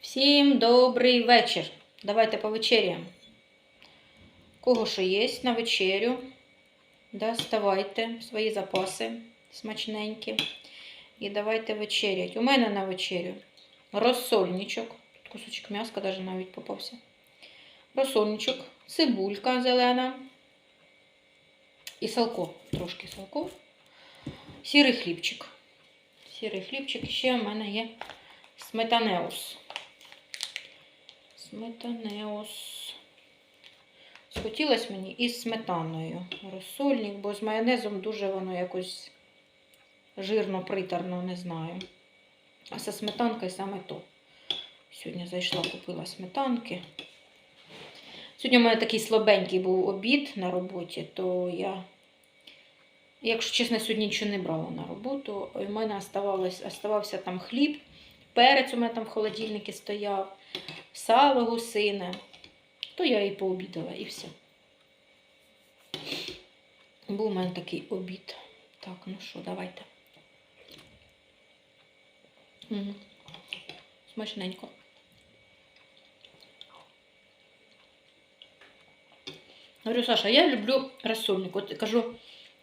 Всім добрий вечір. Давайте повечеряємо. Кого що є на вечерю? Доставайте свої запаси смачненькі. І давайте вечерять. У мене на вечерю розсольничок. Тут кусочок м'яска навіть навіть попався. Розсольничок, цибулька зелена. І салко. Трошки салко. Сірий хлібчик. Сірий хлібчик. Ще в мене є сметанеус. Сметанеус. Схотілося мені із сметаною. Розсольник, бо з майонезом дуже воно якось жирно, приторно, не знаю. А зі сметанкою саме то. Сьогодні зайшла, купила сметанки. Сьогодні у мене такий слабенький був обід на роботі, то я, якщо чесно, сьогодні нічого не брала на роботу. У мене оставався там хліб, перець у мене там в холодильнику стояв, сало гусине. То я і пообідала, і все. Був у мене такий обід. Так, ну що, давайте. Угу. Смачненько. Говорю, Саша, я люблю розсольник. От кажу,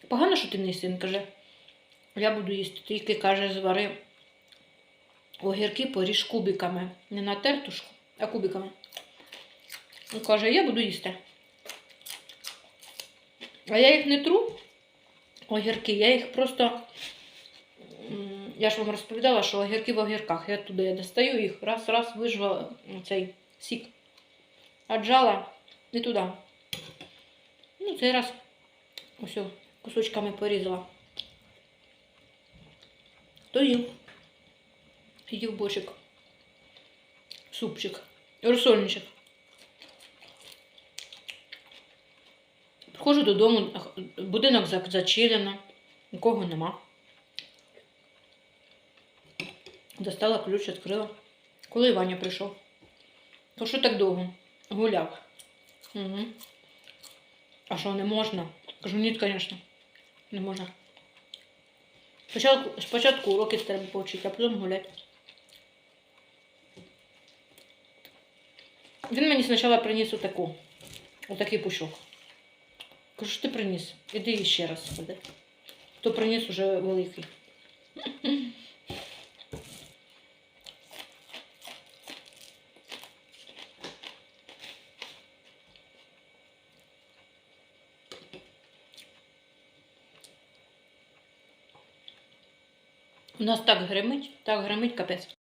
погано, що ти не їси? Він каже, я буду їсти. Тільки каже, звари огірки поріж кубиками. Не на тертушку, а кубиками. Він каже, я буду їсти. А я їх не тру, огірки, я їх просто. Я ж вам розповідала, що огірки в огірках. Я туди я достаю їх, раз-раз вижила цей сік. Отжала і туди. Ну, цей раз ось кусочками порізала. То їв. Їв бочик. Супчик. Розсольничок. Приходжу додому, будинок за- зачинено, нікого нема. Достала ключ, відкрила. Коли Ваня прийшов. То що так довго? Гуляв. Угу. А що, не можна? Кажу, ні, звісно, не можна. Спочатку, спочатку уроки треба повчити, а потім гуляти. Він мені спочатку приніс отаку, отакий пучок. Кажу, що ти приніс? Іди ще раз сюди. То приніс уже великий. У нас так гримить, так гримить капець.